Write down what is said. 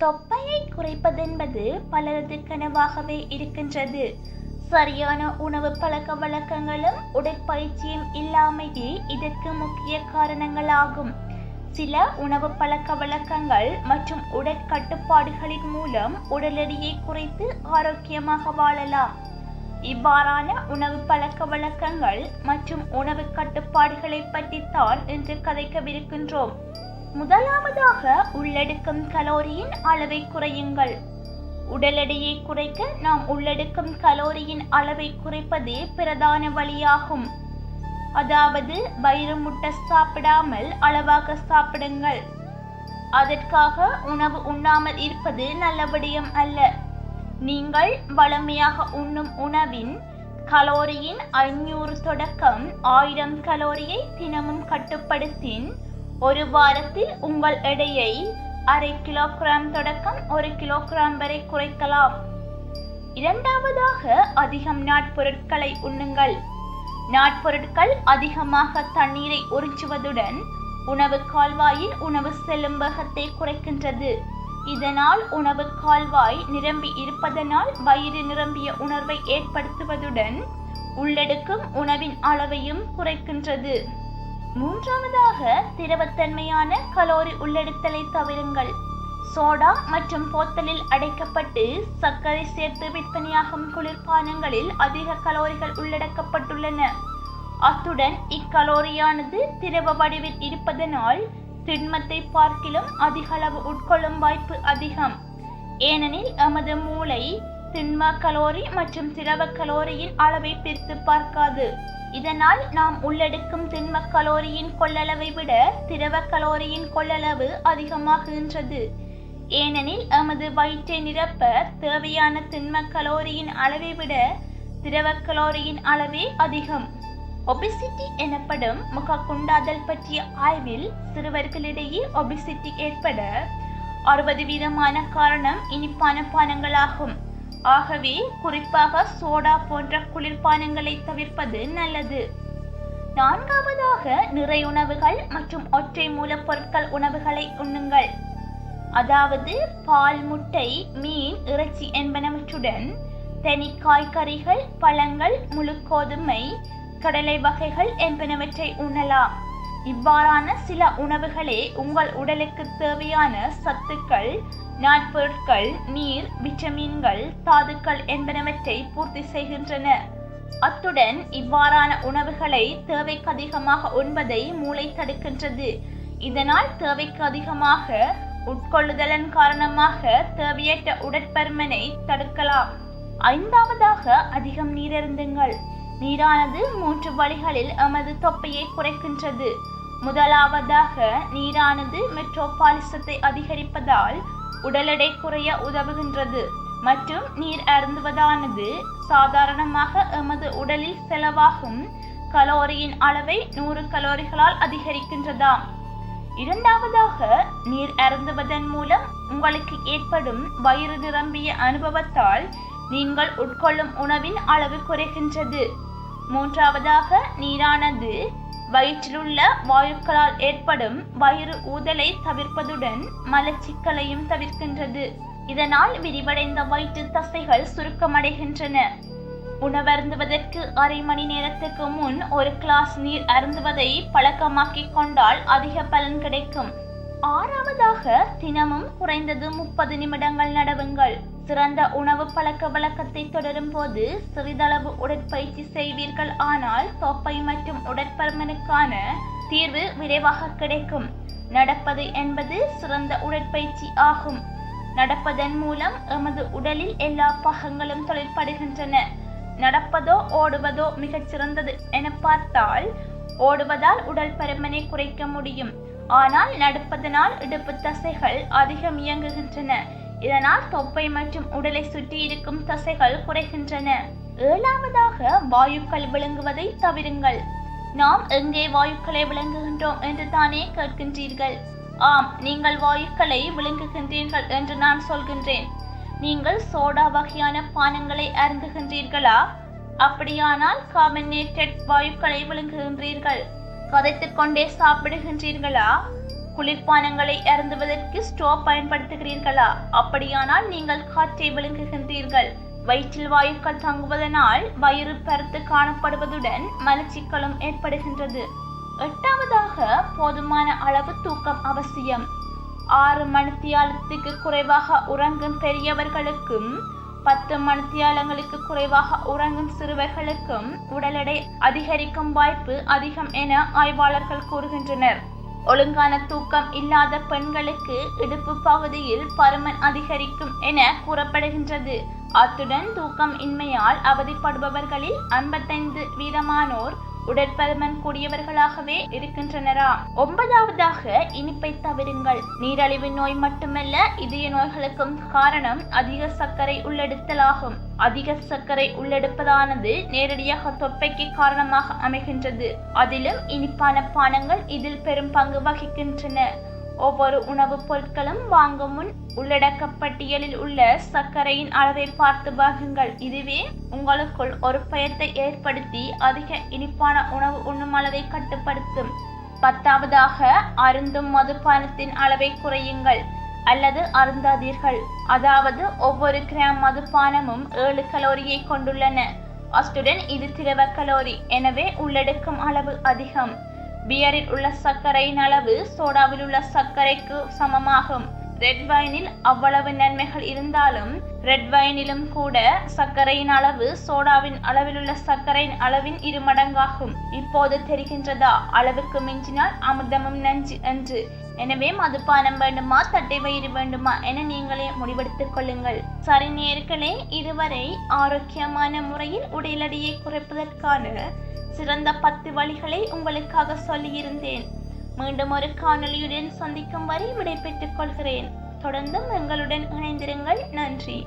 தொப்பையை குறைப்பதென்பது பலரது கனவாகவே இருக்கின்றது. சரியான உணவு பழக்க வழக்கங்களும் உடற்பயிற்சியும் இல்லாமையே இதற்கு முக்கிய காரணங்களாகும். சில உணவு பழக்க வழக்கங்கள் மற்றும் உடற்கட்டுப்பாடுகளின் மூலம் உடல் எடையை குறைத்து ஆரோக்கியமாக வாழலாம். இவ்வாறான உணவு பழக்க வழக்கங்கள் மற்றும் உணவு கட்டுப்பாடுகளை பற்றித்தான் இன்று கதைக்கவிருக்கின்றோம். முதலாவதாக உள்ளெடுக்கும் கலோரியின் அளவை குறையுங்கள். உடல் எடையை குறைக்க நாம் உள்ளெடுக்கும் கலோரியின் அளவை குறைப்பதே பிரதான வழியாகும். அதாவது வயிறு முட்டை சாப்பிடாமல் அளவாக சாப்பிடுங்கள். அதற்காக உணவு உண்ணாமல் இருப்பது நல்ல விடயம் அல்ல. நீங்கள் வளமையாக உண்ணும் உணவின் கலோரியின் ஐநூறு தொடக்கம் ஆயிரம் கலோரியை தினமும் கட்டுப்படுத்தின் ஒரு வாரத்தில் உங்கள் எடையை அரை கிலோகிராம் தொடக்கம் ஒரு கிலோகிராம் வரை குறைக்கலாம். இரண்டாவதாக அதிகம் நாட்பொருட்களை உண்ணுங்கள். நாட்பொருட்கள் அதிகமாக தண்ணீரை உறிஞ்சுவதுடன் உணவு கால்வாயில் உணவு செல்லும் வேகத்தை குறைக்கின்றது. இதனால் உணவு கால்வாய் நிரம்பி இருப்பதனால் வயிறு நிரம்பிய உணர்வை ஏற்படுத்துவதுடன் உள்ளெடுக்கும் உணவின் அளவையும் குறைக்கின்றது. மூன்றாவதாக திரவத்தன்மையான கலோரி உள்ளெடுத்தலை தவிருங்கள். சோடா மற்றும் போத்தலில் அடைக்கப்பட்டு சர்க்கரை சேர்த்து விற்பனையாகும் குளிர்பானங்களில் அதிக கலோரிகள் உள்ளடக்கப்பட்டுள்ளன. அத்துடன் இக்கலோரியானது திரவ வடிவில் இருப்பதனால் திண்மத்தை பார்க்கிலும் அதிக அளவு உட்கொள்ளும் வாய்ப்பு அதிகம். ஏனெனில் எமது மூளை திண்ம கலோரி மற்றும் திரவ கலோரியின் அளவை பிரித்து பார்க்காது. இதனால் நாம் உள்ளெடுக்கும் திண்ம கலோரியின் கொள்ளளவை விட திரவ கலோரியின் கொள்ளளவு அதிகமாகின்றது. ஏனெனில் எமது வயிற்றை நிரப்ப தேவையான திண்ம கலோரியின் அளவை விட திரவ கலோரியின் அளவே அதிகம். ஒபிசிட்டி எனப்படும் முக குண்டாதல் பற்றிய ஆய்வில் சிறுவர்களிடையே ஒபிசிட்டி ஏற்பட அறுபது வீதமான காரணம் இனிப்பான பானங்களாகும். ஆகவே குறிப்பாக சோடா போன்ற குளிர்பானங்களை தவிர்ப்பது நல்லது. நான்காவதாக நிறை உணவுகள் மற்றும் ஒற்றை மூலப்பொருட்கள் உணவுகளை உண்ணுங்கள். அதாவது பால் முட்டை மீன் இறைச்சி என்பனவற்றுடன் தனி காய்கறிகள் பழங்கள் முழு கோதுமை கடலை வகைகள் என்பனவற்றை உண்ணலாம். இவ்வாறான சில உணவுகளே உங்கள் உடலுக்கு தேவையான சத்துக்கள் நாட்பொருட்கள் நீர் விட்டமின்கள் தாதுக்கள் என்பனவற்றை பூர்த்தி செய்கின்றன. அத்துடன் இவ்வாறான உணவுகளை தேவைக்கு அதிகமாக உண்பதை மூளை தடுக்கின்றது. இதனால் தேவைக்கு அதிகமாக உட்கொள்ளுதலன் காரணமாக தேவையற்ற உடற்பருமனை தடுக்கலாம். ஐந்தாவதாக அதிகம் நீரருந்துங்கள். நீரானது மூன்று வழிகளில் எமது தொப்பையை குறைக்கின்றது. முதலாவதாக நீரானது மெட்ரோபாலிசத்தை அதிகரிப்பதால் உடல் எடை குறைய உதவுகின்றது. மற்றும் நீர் அருந்துவதானது சாதாரணமாக எமது உடலில் செலவாகும். கலோரியின் அளவை நூறு கலோரிகளால் அதிகரிக்கின்றதாம் இரண்டாவதாக நீர் அருந்துவதன் மூலம் உங்களுக்கு ஏற்படும் வயிறு நிரம்பிய அனுபவத்தால் நீங்கள் உட்கொள்ளும் உணவின் அளவு குறைகின்றது. மூன்றாவதாக நீரானது. வயிற்றிலுள்ள வாயுக்களால் ஏற்படும் வயிறு ஊதலை தவிர்ப்பதுடன் மலச்சிக்கலையும் தவிர்க்கின்றது. இதனால் விரிவடைந்த வயிற்று தசைகள் சுருக்கமடைகின்றன. உணவருந்துவதற்கு அரை மணி நேரத்துக்கு முன் ஒரு கிளாஸ் நீர் அருந்துவதை பழக்கமாக்கிக் கொண்டால் அதிக பலன் கிடைக்கும். ஆறாவதாக தினமும் குறைந்தது முப்பது நிமிடங்கள் நடவுங்கள். சிறந்த உணவு பழக்க வழக்கத்தை தொடரும் போது சிறிதளவு உடற்பயிற்சி செய்வீர்கள். ஆனால் தொப்பை மற்றும் உடற்பருமனுக்கான தீர்வு விரைவாக கிடைக்கும். நடப்பது என்பது சிறந்த உடற்பயிற்சி ஆகும். நடப்பதன் மூலம் எமது உடலில் எல்லா பாகங்களும் தொழிற்படுகின்றன. நடப்பதோ ஓடுவதோ மிகச் சிறந்தது என பார்த்தால் ஓடுவதால் உடல் பருமனை குறைக்க முடியும். ஆனால் நடப்பதனால் இடுப்பு தசைகள் அதிகம் இயங்குகின்றன. இதனால் தொப்பை மற்றும் உடலை சுற்றி இருக்கும் தசைகள் குறைகின்றன. ஏழாவதாக வாயுக்கள் விளங்குவதை தவிருங்கள். நாம் எங்கே வாயுக்களை விளங்குகின்றோம் என்று தானே கேட்கின்றீர்கள். ஆம் நீங்கள் வாயுக்களை விளங்குகின்றீர்கள் என்று நான் சொல்கின்றேன். நீங்கள் சோடா வகையான பானங்களை அருந்துகின்றீர்களா? அப்படியானால் கார்பனேட்டட் வாயுக்களை விழுங்குகின்றீர்கள் கதைத்துக் கொண்டே சாப்பிடுகின்றீர்களா? குளிர்பானங்களை அருந்துவதற்கு ஸ்டோவ் பயன்படுத்துகிறீர்களா? அப்படியானால் நீங்கள் காற்றை விழுங்குகின்றீர்கள் வயிற்றில் வாயுக்கள் தங்குவதனால் வயிறு பருத்து காணப்படுவதுடன் மலச்சிக்கலும் ஏற்படுகின்றது. எட்டாவதாக போதுமான அளவு தூக்கம் அவசியம். ஆறு மணித்தியாலத்துக்கு குறைவாக உறங்கும் பெரியவர்களுக்கும் பத்து மணித்தியாலங்களுக்கு குறைவாக உறங்கும் சிறுவர்களுக்கும் உடல் எடை அதிகரிக்கும் வாய்ப்பு அதிகம் என ஆய்வாளர்கள் கூறுகின்றனர். ஒழுங்கான தூக்கம் இல்லாத பெண்களுக்கு இடுப்பு பகுதியில் பருமன் அதிகரிக்கும் என கூறப்படுகின்றது. அத்துடன் தூக்கம் இன்மையால் அவதிப்படுபவர்களில் ஐம்பத்தைந்து வீதமானோர் உடற்பருமன் கூடியவர்களாகவே இருக்கின்றனரா? ஒன்பதாவதாக இனிப்பை தவிருங்கள். நீரழிவு நோய் மட்டுமல்ல இதய நோய்களுக்கும் காரணம் அதிக சர்க்கரை உள்ளெடுத்தலாகும். அதிக சர்க்கரை உள்ளெடுப்பதானது நேரடியாக தொப்பைக்கு காரணமாக அமைகின்றது. அதிலும் இனிப்பான பானங்கள் இதில் பெரும் பங்கு வகிக்கின்றன. ஒவ்வொரு உணவுப் பொருட்களும் வாங்கும் முன் உள்ளடக்க பட்டியலில் உள்ள சர்க்கரையின் அளவை பார்த்து வாங்குங்கள். இதுவே உங்களுக்குள் ஒரு பயத்தை ஏற்படுத்தி அதிக இனிப்பான உணவு உண்ணும் அளவை கட்டுப்படுத்தும். பத்தாவதாக அருந்தும் மதுபானத்தின் அளவை குறையுங்கள் அல்லது அருந்தாதீர்கள். அதாவது ஒவ்வொரு கிராம் மதுபானமும் ஏழு கலோரியை கொண்டுள்ளன. அத்துடன் இது திரவ கலோரி. எனவே உள்ளடக்கும் அளவு அதிகம். பியரில் உள்ள சர்க்கரையின் அளவு சோடாவில் உள்ள சர்க்கரைக்கு சமமாகும். ரெட் வைனில் அவ்வளவு நன்மைகள் இருந்தாலும் ரெட் வைனிலும் கூட சர்க்கரையின் அளவு சோடாவின் அளவிலுள்ள சர்க்கரையின் அளவின் இரு மடங்காகும். இப்போது தெரிகின்றதா? அளவுக்கு மிஞ்சினால் அமிர்தமும் நஞ்சு என்று எனவே மதுபானம் வேண்டுமா? தட்டை வயிறு வேண்டுமா? என நீங்களே முடிவெடுத்துக் கொள்ளுங்கள். சரி நேர்களே இதுவரை ஆரோக்கியமான முறையில் உடல் எடையை குறைப்பதற்கான சிறந்த பத்து வழிகளை உங்களுக்காக சொல்லியிருந்தேன். மீண்டும் ஒரு காணொளியுடன் சந்திக்கும் வரை விடைபெற்றுக் கொள்கிறேன். தொடர்ந்தும் எங்களுடன் இணைந்திருங்கள். நன்றி.